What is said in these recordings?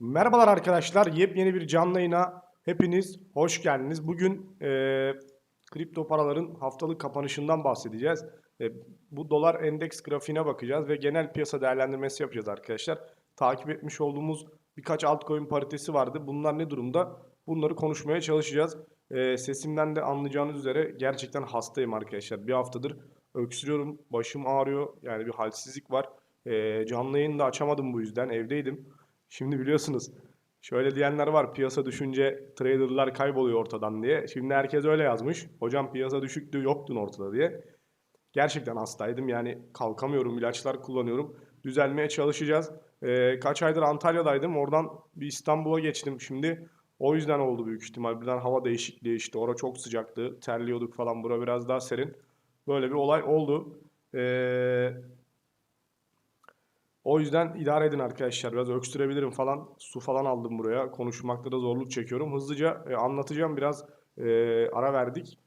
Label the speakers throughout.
Speaker 1: Merhabalar arkadaşlar. Yepyeni bir canlı yayına hepiniz hoş geldiniz. Bugün e, kripto paraların haftalık kapanışından bahsedeceğiz. E, bu dolar endeks grafiğine bakacağız ve genel piyasa değerlendirmesi yapacağız arkadaşlar. Takip etmiş olduğumuz birkaç altcoin paritesi vardı. Bunlar ne durumda? Bunları konuşmaya çalışacağız. E, sesimden de anlayacağınız üzere gerçekten hastayım arkadaşlar. Bir haftadır öksürüyorum, başım ağrıyor. Yani bir halsizlik var. E, canlı yayını da açamadım bu yüzden evdeydim. Şimdi biliyorsunuz şöyle diyenler var piyasa düşünce traderlar kayboluyor ortadan diye. Şimdi herkes öyle yazmış. Hocam piyasa düşüktü yoktun ortada diye. Gerçekten hastaydım yani kalkamıyorum ilaçlar kullanıyorum. Düzelmeye çalışacağız. Ee, kaç aydır Antalya'daydım oradan bir İstanbul'a geçtim şimdi. O yüzden oldu büyük ihtimal. Birden hava değişikliği işte. Orada çok sıcaktı. Terliyorduk falan. Bura biraz daha serin. Böyle bir olay oldu. Ee, o yüzden idare edin arkadaşlar. Biraz öksürebilirim falan. Su falan aldım buraya. Konuşmakta da zorluk çekiyorum. Hızlıca e, anlatacağım. Biraz e, ara verdik.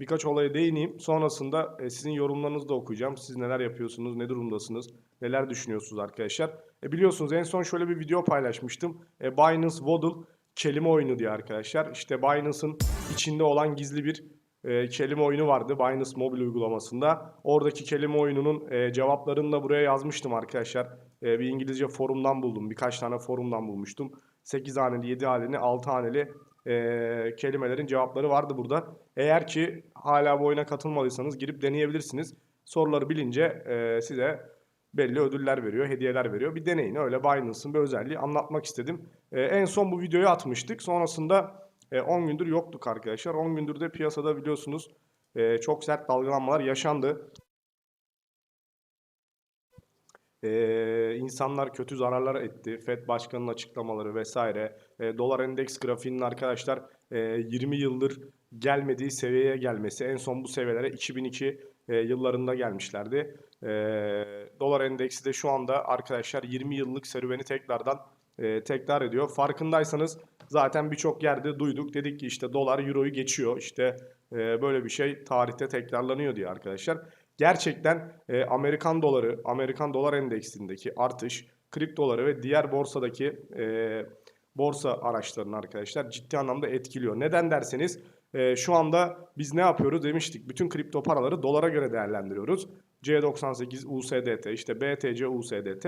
Speaker 1: Birkaç olaya değineyim. Sonrasında e, sizin yorumlarınızı da okuyacağım. Siz neler yapıyorsunuz, ne durumdasınız, neler düşünüyorsunuz arkadaşlar. E, biliyorsunuz en son şöyle bir video paylaşmıştım. E, Binance Waddle kelime oyunu diye arkadaşlar. İşte Binance'ın içinde olan gizli bir e, kelime oyunu vardı Binance mobil uygulamasında. Oradaki kelime oyununun e, cevaplarını da buraya yazmıştım arkadaşlar. E, bir İngilizce forumdan buldum. Birkaç tane forumdan bulmuştum. 8 haneli, 7 haneli, 6 haneli e, kelimelerin cevapları vardı burada. Eğer ki hala bu oyuna katılmadıysanız girip deneyebilirsiniz. Soruları bilince e, size belli ödüller veriyor, hediyeler veriyor. Bir deneyin öyle Binance'ın bir özelliği anlatmak istedim. E, en son bu videoyu atmıştık. Sonrasında e, 10 gündür yoktuk arkadaşlar. 10 gündür de piyasada biliyorsunuz e, çok sert dalgalanmalar yaşandı. E, insanlar kötü zararlar etti. Fed başkanının açıklamaları vesaire. E, dolar endeks grafiğinin arkadaşlar e, 20 yıldır gelmediği seviyeye gelmesi. En son bu seviyelere 2002 e, yıllarında gelmişlerdi. E, dolar endeksi de şu anda arkadaşlar 20 yıllık serüveni tekrardan e, tekrar ediyor. Farkındaysanız zaten birçok yerde duyduk. Dedik ki işte dolar euroyu geçiyor. İşte e, böyle bir şey tarihte tekrarlanıyor diye arkadaşlar. Gerçekten e, Amerikan doları, Amerikan dolar endeksindeki artış, kriptoları ve diğer borsadaki e, borsa araçlarını arkadaşlar ciddi anlamda etkiliyor. Neden derseniz e, şu anda biz ne yapıyoruz demiştik. Bütün kripto paraları dolara göre değerlendiriyoruz. C98 USDT, işte BTC USDT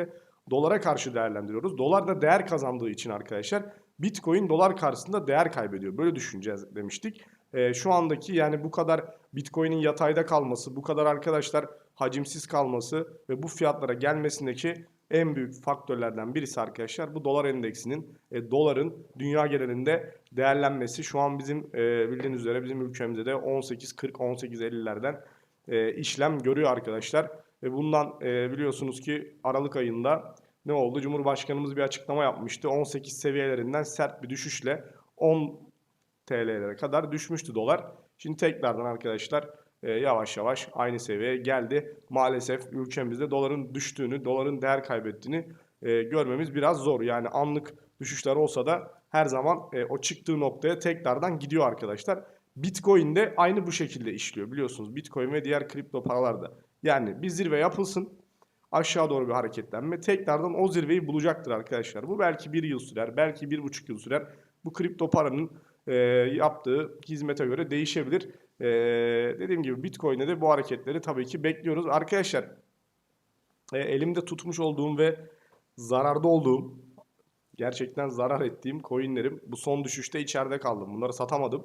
Speaker 1: dolara karşı değerlendiriyoruz. Dolar da değer kazandığı için arkadaşlar Bitcoin dolar karşısında değer kaybediyor. Böyle düşüneceğiz demiştik. E, şu andaki yani bu kadar Bitcoin'in yatayda kalması, bu kadar arkadaşlar hacimsiz kalması ve bu fiyatlara gelmesindeki en büyük faktörlerden birisi arkadaşlar bu dolar endeksinin e, doların dünya genelinde değerlenmesi. Şu an bizim e, bildiğiniz üzere bizim ülkemizde de 18.40 18.50'lerden e, işlem görüyor arkadaşlar. Ve bundan e, biliyorsunuz ki Aralık ayında ne oldu? Cumhurbaşkanımız bir açıklama yapmıştı. 18 seviyelerinden sert bir düşüşle 10 TL'lere kadar düşmüştü dolar. Şimdi tekrardan arkadaşlar e, yavaş yavaş aynı seviyeye geldi. Maalesef ülkemizde doların düştüğünü, doların değer kaybettiğini e, görmemiz biraz zor. Yani anlık düşüşler olsa da her zaman e, o çıktığı noktaya tekrardan gidiyor arkadaşlar. Bitcoin de aynı bu şekilde işliyor biliyorsunuz. Bitcoin ve diğer kripto paralarda. Yani bir zirve yapılsın. Aşağı doğru bir hareketlenme. Tekrardan o zirveyi bulacaktır arkadaşlar. Bu belki bir yıl sürer. Belki bir buçuk yıl sürer. Bu kripto paranın e, yaptığı hizmete göre değişebilir. E, dediğim gibi Bitcoin'de de bu hareketleri tabii ki bekliyoruz. Arkadaşlar e, elimde tutmuş olduğum ve zararda olduğum gerçekten zarar ettiğim coinlerim bu son düşüşte içeride kaldım. Bunları satamadım.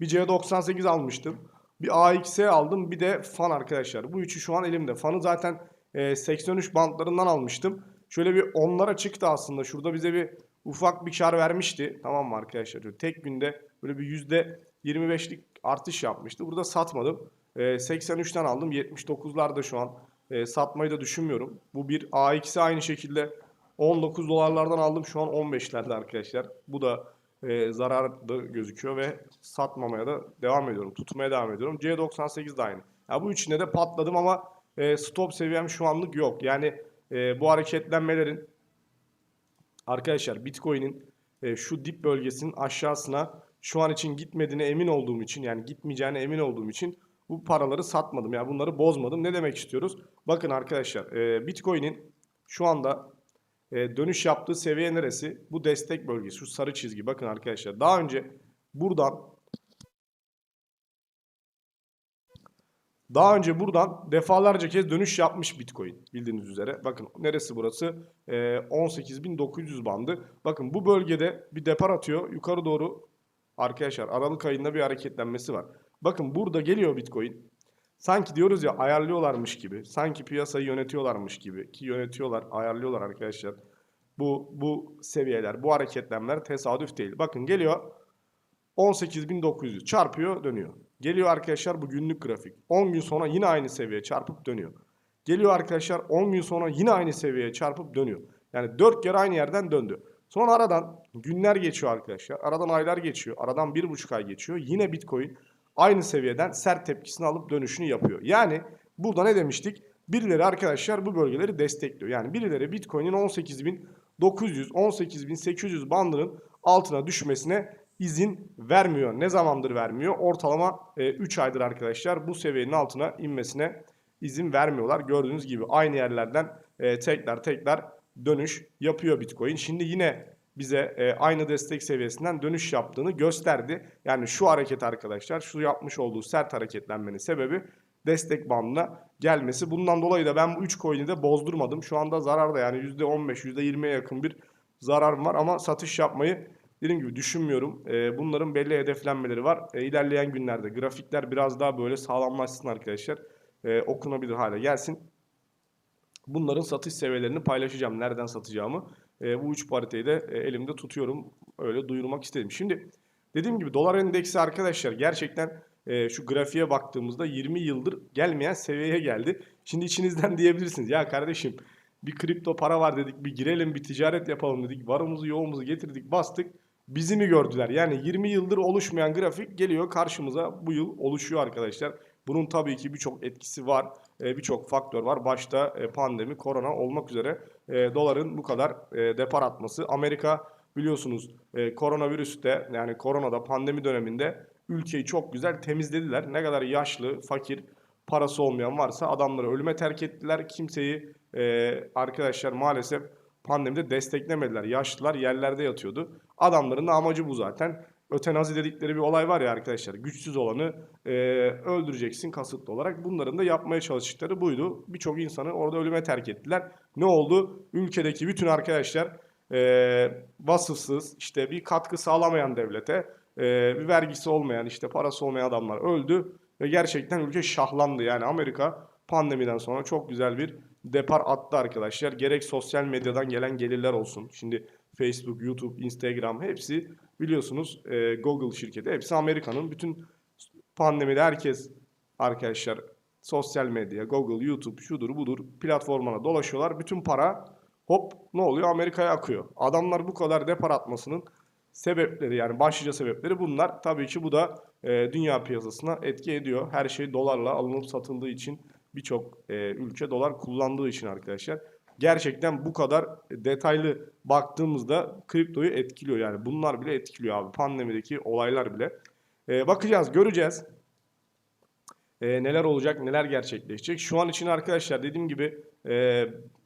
Speaker 1: Bir C98 almıştım. Bir AXS aldım. Bir de fan arkadaşlar. Bu üçü şu an elimde. Fanı zaten e, 83 bantlarından almıştım. Şöyle bir onlara çıktı aslında. Şurada bize bir ufak bir kar vermişti. Tamam mı arkadaşlar? Tek günde böyle bir yüzde 25'lik artış yapmıştı. Burada satmadım. E, 83'ten aldım. 79'larda şu an. E, satmayı da düşünmüyorum. Bu bir AX'i aynı şekilde 19 dolarlardan aldım. Şu an 15'lerde arkadaşlar. Bu da e, zararlı gözüküyor ve satmamaya da devam ediyorum. Tutmaya devam ediyorum. C98 de aynı. Ya bu üçünde de patladım ama e, stop seviyem şu anlık yok. Yani e, bu hareketlenmelerin arkadaşlar Bitcoin'in e, şu dip bölgesinin aşağısına şu an için gitmediğine emin olduğum için yani gitmeyeceğine emin olduğum için bu paraları satmadım. Yani bunları bozmadım. Ne demek istiyoruz? Bakın arkadaşlar e, Bitcoin'in şu anda e, dönüş yaptığı seviye neresi? Bu destek bölgesi. Şu sarı çizgi. Bakın arkadaşlar daha önce buradan Daha önce buradan defalarca kez dönüş yapmış Bitcoin bildiğiniz üzere. Bakın neresi burası? Ee, 18.900 bandı. Bakın bu bölgede bir depar atıyor. Yukarı doğru arkadaşlar Aralık ayında bir hareketlenmesi var. Bakın burada geliyor Bitcoin. Sanki diyoruz ya ayarlıyorlarmış gibi. Sanki piyasayı yönetiyorlarmış gibi. Ki yönetiyorlar, ayarlıyorlar arkadaşlar. Bu, bu seviyeler, bu hareketlenmeler tesadüf değil. Bakın geliyor 18.900 çarpıyor dönüyor. Geliyor arkadaşlar bu günlük grafik. 10 gün sonra yine aynı seviyeye çarpıp dönüyor. Geliyor arkadaşlar 10 gün sonra yine aynı seviyeye çarpıp dönüyor. Yani 4 kere aynı yerden döndü. Sonra aradan günler geçiyor arkadaşlar. Aradan aylar geçiyor. Aradan 1,5 ay geçiyor. Yine Bitcoin aynı seviyeden sert tepkisini alıp dönüşünü yapıyor. Yani burada ne demiştik? Birileri arkadaşlar bu bölgeleri destekliyor. Yani birileri Bitcoin'in 18.900, 18.800 bandının altına düşmesine izin vermiyor. Ne zamandır vermiyor? Ortalama e, 3 aydır arkadaşlar bu seviyenin altına inmesine izin vermiyorlar. Gördüğünüz gibi aynı yerlerden e, tekrar tekrar dönüş yapıyor Bitcoin. Şimdi yine bize e, aynı destek seviyesinden dönüş yaptığını gösterdi. Yani şu hareket arkadaşlar şu yapmış olduğu sert hareketlenmenin sebebi destek bandına gelmesi. Bundan dolayı da ben bu 3 coin'i de bozdurmadım. Şu anda zararda yani %15 %20'ye yakın bir zararım var ama satış yapmayı Dediğim gibi düşünmüyorum. E, bunların belli hedeflenmeleri var. E, ilerleyen günlerde grafikler biraz daha böyle sağlamlaşsın arkadaşlar. E, okunabilir hale gelsin. Bunların satış seviyelerini paylaşacağım. Nereden satacağımı. E, bu üç paritayı da e, elimde tutuyorum. Öyle duyurmak istedim. Şimdi dediğim gibi dolar endeksi arkadaşlar gerçekten e, şu grafiğe baktığımızda 20 yıldır gelmeyen seviyeye geldi. Şimdi içinizden diyebilirsiniz ya kardeşim bir kripto para var dedik bir girelim bir ticaret yapalım dedik. Varımızı yoğumuzu getirdik bastık bizi mi gördüler? Yani 20 yıldır oluşmayan grafik geliyor karşımıza bu yıl oluşuyor arkadaşlar. Bunun tabii ki birçok etkisi var. E, birçok faktör var. Başta e, pandemi, korona olmak üzere e, doların bu kadar e, depar atması. Amerika biliyorsunuz e, koronavirüste yani koronada pandemi döneminde ülkeyi çok güzel temizlediler. Ne kadar yaşlı, fakir, parası olmayan varsa adamları ölüme terk ettiler. Kimseyi e, arkadaşlar maalesef pandemide desteklemediler. Yaşlılar yerlerde yatıyordu. Adamların da amacı bu zaten. Ötenazi dedikleri bir olay var ya arkadaşlar. Güçsüz olanı e, öldüreceksin kasıtlı olarak. Bunların da yapmaya çalıştıkları buydu. Birçok insanı orada ölüme terk ettiler. Ne oldu? Ülkedeki bütün arkadaşlar e, vasıfsız, işte bir katkı sağlamayan devlete, e, bir vergisi olmayan, işte parası olmayan adamlar öldü. Ve gerçekten ülke şahlandı. Yani Amerika pandemiden sonra çok güzel bir depar attı arkadaşlar. Gerek sosyal medyadan gelen gelirler olsun. Şimdi Facebook, YouTube, Instagram hepsi biliyorsunuz e, Google şirketi. Hepsi Amerika'nın bütün pandemide herkes arkadaşlar sosyal medya, Google, YouTube, şudur budur platformuna dolaşıyorlar. Bütün para hop ne oluyor Amerika'ya akıyor. Adamlar bu kadar depar atmasının sebepleri yani başlıca sebepleri bunlar. Tabii ki bu da e, dünya piyasasına etki ediyor. Her şey dolarla alınıp satıldığı için birçok e, ülke dolar kullandığı için arkadaşlar. Gerçekten bu kadar detaylı baktığımızda kriptoyu etkiliyor. Yani bunlar bile etkiliyor abi. Pandemideki olaylar bile. E, bakacağız, göreceğiz. E, neler olacak, neler gerçekleşecek. Şu an için arkadaşlar dediğim gibi e,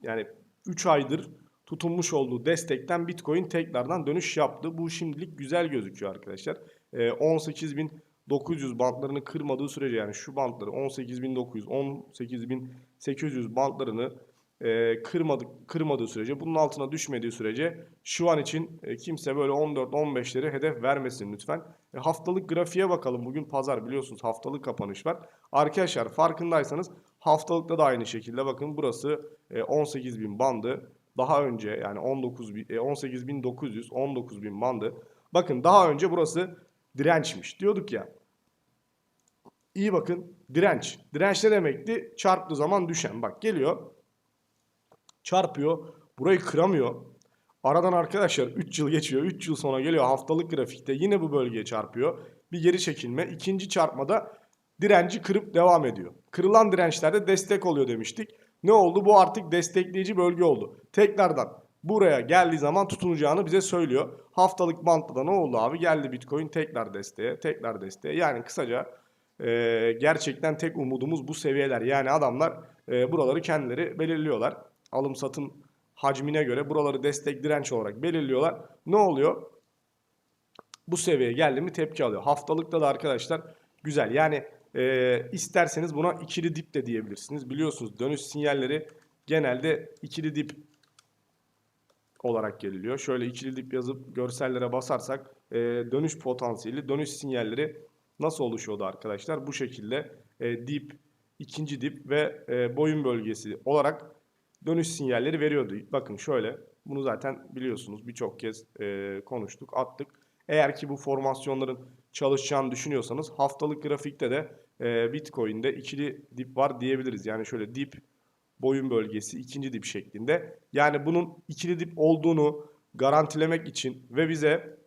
Speaker 1: yani 3 aydır tutunmuş olduğu destekten Bitcoin tekrardan dönüş yaptı. Bu şimdilik güzel gözüküyor arkadaşlar. E, 18 bin 900 bantlarını kırmadığı sürece yani şu bantları 18.900, 18.800 bantlarını e, kırmadık, kırmadığı sürece bunun altına düşmediği sürece şu an için e, kimse böyle 14-15'leri hedef vermesin lütfen. E, haftalık grafiğe bakalım. Bugün pazar biliyorsunuz haftalık kapanış var. Arkadaşlar farkındaysanız haftalıkta da aynı şekilde bakın burası e, 18.000 bandı. Daha önce yani 19 e, 18.900 19.000 bandı. Bakın daha önce burası dirençmiş. Diyorduk ya İyi bakın direnç. Direnç ne demekti? Çarptığı zaman düşen. Bak geliyor. Çarpıyor. Burayı kıramıyor. Aradan arkadaşlar 3 yıl geçiyor. 3 yıl sonra geliyor haftalık grafikte yine bu bölgeye çarpıyor. Bir geri çekilme. İkinci çarpmada direnci kırıp devam ediyor. Kırılan dirençlerde destek oluyor demiştik. Ne oldu? Bu artık destekleyici bölge oldu. Tekrardan buraya geldiği zaman tutunacağını bize söylüyor. Haftalık bantta da ne oldu abi? Geldi Bitcoin tekrar desteğe, tekrar desteğe. Yani kısaca e, gerçekten tek umudumuz bu seviyeler. Yani adamlar e, buraları kendileri belirliyorlar. Alım satım hacmine göre buraları destek direnç olarak belirliyorlar. Ne oluyor? Bu seviyeye geldi mi tepki alıyor. Haftalıkta da arkadaşlar güzel. Yani e, isterseniz buna ikili dip de diyebilirsiniz. Biliyorsunuz dönüş sinyalleri genelde ikili dip olarak geliliyor. Şöyle ikili dip yazıp görsellere basarsak e, dönüş potansiyeli, dönüş sinyalleri nasıl oluşuyordu arkadaşlar? Bu şekilde e, dip, ikinci dip ve e, boyun bölgesi olarak dönüş sinyalleri veriyordu. Bakın şöyle, bunu zaten biliyorsunuz birçok kez e, konuştuk, attık. Eğer ki bu formasyonların çalışacağını düşünüyorsanız haftalık grafikte de e, Bitcoin'de ikili dip var diyebiliriz. Yani şöyle dip, boyun bölgesi ikinci dip şeklinde. Yani bunun ikili dip olduğunu garantilemek için ve bize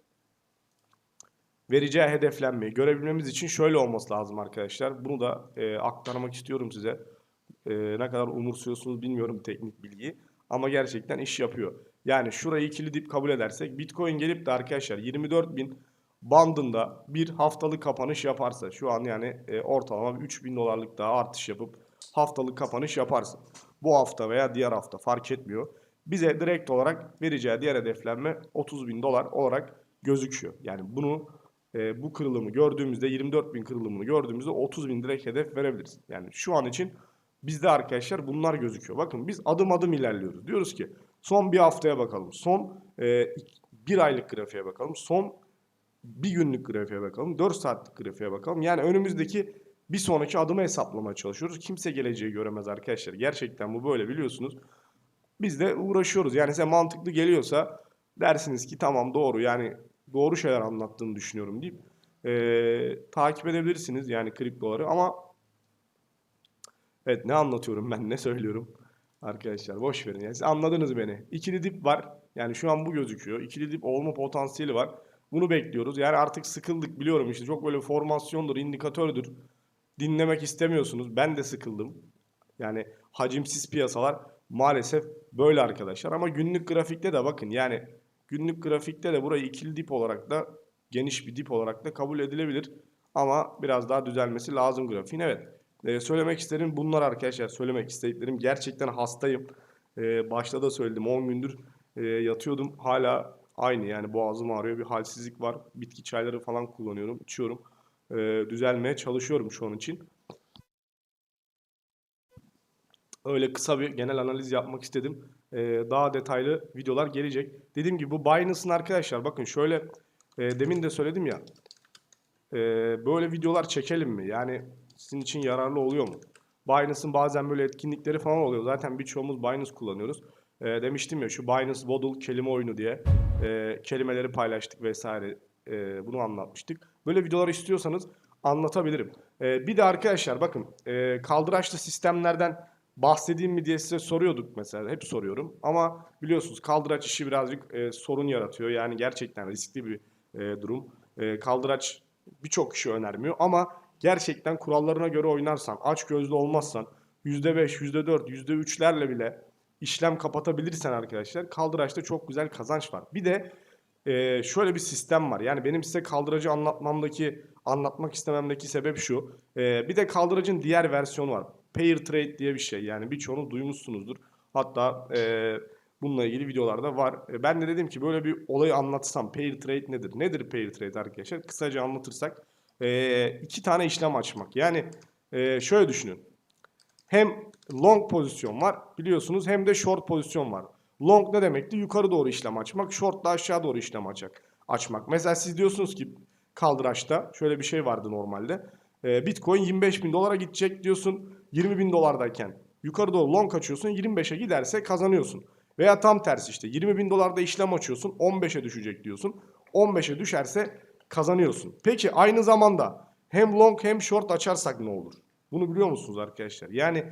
Speaker 1: vereceği hedeflenmeyi görebilmemiz için şöyle olması lazım arkadaşlar. Bunu da e, aktarmak istiyorum size. E, ne kadar umursuyorsunuz bilmiyorum teknik bilgiyi. Ama gerçekten iş yapıyor. Yani şurayı ikili dip kabul edersek Bitcoin gelip de arkadaşlar 24.000 bandında bir haftalık kapanış yaparsa şu an yani e, ortalama 3000 dolarlık daha artış yapıp haftalık kapanış yaparsa bu hafta veya diğer hafta fark etmiyor. Bize direkt olarak vereceği diğer hedeflenme 30 bin dolar olarak gözüküyor. Yani bunu e, bu kırılımı gördüğümüzde 24 bin kırılımını gördüğümüzde 30 bin direkt hedef verebiliriz. Yani şu an için bizde arkadaşlar bunlar gözüküyor. Bakın biz adım adım ilerliyoruz. Diyoruz ki son bir haftaya bakalım. Son e, bir aylık grafiğe bakalım. Son bir günlük grafiğe bakalım. 4 saatlik grafiğe bakalım. Yani önümüzdeki bir sonraki adımı hesaplamaya çalışıyoruz. Kimse geleceği göremez arkadaşlar. Gerçekten bu böyle biliyorsunuz. Biz de uğraşıyoruz. Yani size mantıklı geliyorsa dersiniz ki tamam doğru yani doğru şeyler anlattığını düşünüyorum deyip e, takip edebilirsiniz yani kriptoları ama evet ne anlatıyorum ben ne söylüyorum arkadaşlar boş verin yani siz anladınız beni. İkili dip var yani şu an bu gözüküyor. İkili dip olma potansiyeli var. Bunu bekliyoruz. Yani artık sıkıldık biliyorum işte çok böyle formasyondur, indikatördür. Dinlemek istemiyorsunuz. Ben de sıkıldım. Yani hacimsiz piyasalar maalesef böyle arkadaşlar. Ama günlük grafikte de bakın yani günlük grafikte de burayı ikili dip olarak da geniş bir dip olarak da kabul edilebilir. Ama biraz daha düzelmesi lazım grafiğin. Evet. Ee, söylemek isterim bunlar arkadaşlar. Söylemek istediklerim. Gerçekten hastayım. Ee, başta da söyledim 10 gündür e, yatıyordum. Hala aynı yani boğazım ağrıyor. Bir halsizlik var. Bitki çayları falan kullanıyorum. içiyorum. Ee, düzelmeye çalışıyorum şu an için. Öyle kısa bir genel analiz yapmak istedim. Ee, daha detaylı videolar gelecek. Dediğim gibi bu Binance'ın arkadaşlar bakın şöyle e, demin de söyledim ya. e, böyle videolar çekelim mi? Yani sizin için yararlı oluyor mu? Binance'ın bazen böyle etkinlikleri falan oluyor. Zaten birçoğumuz Binance kullanıyoruz. E, demiştim ya şu Binance Waddle kelime oyunu diye e, kelimeleri paylaştık vesaire. E, bunu anlatmıştık. Böyle videolar istiyorsanız anlatabilirim. E, bir de arkadaşlar bakın e, kaldıraçlı sistemlerden bahsedeyim mi diye size soruyorduk mesela. Hep soruyorum. Ama biliyorsunuz kaldıraç işi birazcık e, sorun yaratıyor. Yani gerçekten riskli bir e, durum. E, kaldıraç birçok kişi önermiyor ama gerçekten kurallarına göre oynarsan, aç gözlü olmazsan %5, %4, %3'lerle bile işlem kapatabilirsen arkadaşlar kaldıraçta çok güzel kazanç var. Bir de e, şöyle bir sistem var. Yani benim size kaldıracı anlatmamdaki, anlatmak istememdeki sebep şu. E, bir de kaldıracın diğer versiyonu var. Pair trade diye bir şey. Yani birçoğunu duymuşsunuzdur. Hatta e, bununla ilgili videolarda var. E, ben de dedim ki böyle bir olayı anlatsam. Pair trade nedir? Nedir pair trade arkadaşlar? Kısaca anlatırsak e, iki tane işlem açmak. Yani e, şöyle düşünün. Hem long pozisyon var biliyorsunuz hem de short pozisyon var. Long ne demekti? Yukarı doğru işlem açmak. Short da aşağı doğru işlem açacak. Açmak. Mesela siz diyorsunuz ki kaldıraçta şöyle bir şey vardı normalde. E, Bitcoin 25 bin dolara gidecek diyorsun 20 bin dolardayken. Yukarı doğru long açıyorsun 25'e giderse kazanıyorsun. Veya tam tersi işte 20 bin dolarda işlem açıyorsun 15'e düşecek diyorsun. 15'e düşerse kazanıyorsun. Peki aynı zamanda hem long hem short açarsak ne olur? Bunu biliyor musunuz arkadaşlar? Yani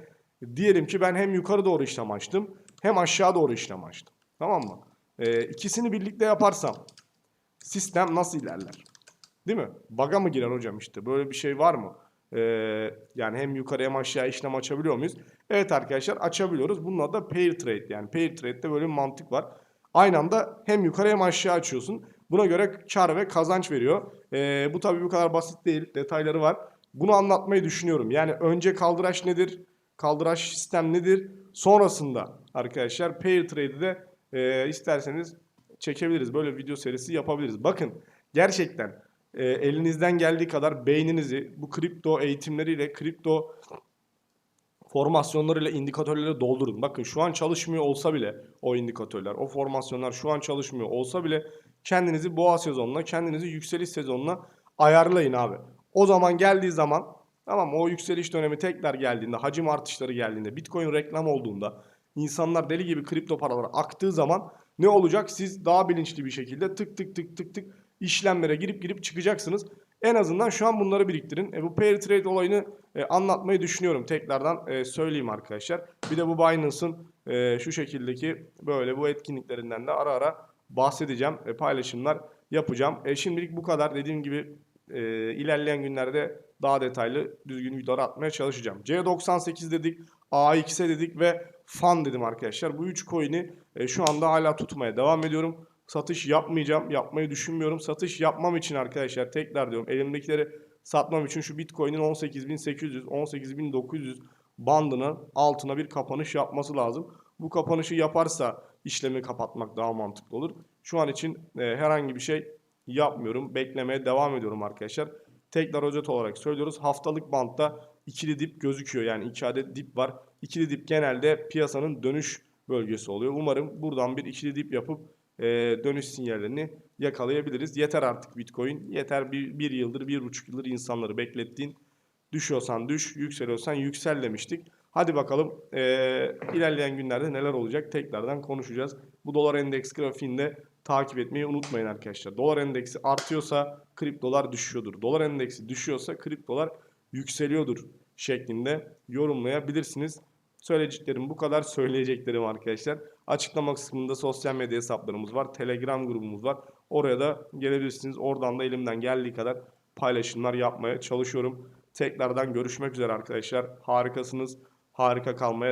Speaker 1: diyelim ki ben hem yukarı doğru işlem açtım hem aşağı doğru işlem açtım. Tamam mı? Ee, ikisini birlikte yaparsam sistem nasıl ilerler? Değil mi? Baga mı girer hocam işte? Böyle bir şey var mı? Ee, yani hem yukarı hem aşağı işlem açabiliyor muyuz? Evet arkadaşlar açabiliyoruz. Bunun adı pair trade. Yani pair trade'de böyle bir mantık var. Aynı anda hem yukarı hem aşağı açıyorsun. Buna göre kar ve kazanç veriyor. Ee, bu tabii bu kadar basit değil. Detayları var. Bunu anlatmayı düşünüyorum. Yani önce kaldıraç nedir? kaldıraç sistem nedir? Sonrasında arkadaşlar pair trade'i de e, isterseniz çekebiliriz. Böyle video serisi yapabiliriz. Bakın gerçekten e, elinizden geldiği kadar beyninizi bu kripto eğitimleriyle, kripto formasyonlarıyla indikatörleri doldurun. Bakın şu an çalışmıyor olsa bile o indikatörler, o formasyonlar şu an çalışmıyor olsa bile kendinizi boğa sezonuna, kendinizi yükseliş sezonuna ayarlayın abi. O zaman geldiği zaman tamam o yükseliş dönemi tekrar geldiğinde, hacim artışları geldiğinde, Bitcoin reklam olduğunda, insanlar deli gibi kripto paralara aktığı zaman ne olacak? Siz daha bilinçli bir şekilde tık tık tık tık tık işlemlere girip girip çıkacaksınız. En azından şu an bunları biriktirin. E, bu pair trade olayını e, anlatmayı düşünüyorum. Tekrardan e, söyleyeyim arkadaşlar. Bir de bu Binance'ın e, şu şekildeki böyle bu etkinliklerinden de ara ara bahsedeceğim. E, paylaşımlar yapacağım. E, şimdilik bu kadar. Dediğim gibi e, ilerleyen günlerde daha detaylı düzgün videolar atmaya çalışacağım. C98 dedik, AX'e dedik ve FAN dedim arkadaşlar. Bu üç coin'i e, şu anda hala tutmaya devam ediyorum. Satış yapmayacağım, yapmayı düşünmüyorum. Satış yapmam için arkadaşlar tekrar diyorum elimdekileri satmam için şu Bitcoin'in 18.800, 18.900 bandının altına bir kapanış yapması lazım. Bu kapanışı yaparsa işlemi kapatmak daha mantıklı olur. Şu an için e, herhangi bir şey yapmıyorum. Beklemeye devam ediyorum arkadaşlar. Tekrar özet olarak söylüyoruz. Haftalık bantta ikili dip gözüküyor. Yani iki adet dip var. İkili dip genelde piyasanın dönüş bölgesi oluyor. Umarım buradan bir ikili dip yapıp e, dönüş sinyallerini yakalayabiliriz. Yeter artık Bitcoin. Yeter bir, bir yıldır, bir buçuk yıldır insanları beklettiğin. Düşüyorsan düş, yükseliyorsan yüksel demiştik. Hadi bakalım e, ilerleyen günlerde neler olacak tekrardan konuşacağız. Bu dolar endeks grafiğinde takip etmeyi unutmayın arkadaşlar. Dolar endeksi artıyorsa kriptolar düşüyordur. Dolar endeksi düşüyorsa kriptolar yükseliyordur şeklinde yorumlayabilirsiniz. Söyleyeceklerim bu kadar. Söyleyeceklerim arkadaşlar. Açıklama kısmında sosyal medya hesaplarımız var. Telegram grubumuz var. Oraya da gelebilirsiniz. Oradan da elimden geldiği kadar paylaşımlar yapmaya çalışıyorum. Tekrardan görüşmek üzere arkadaşlar. Harikasınız. Harika kalmaya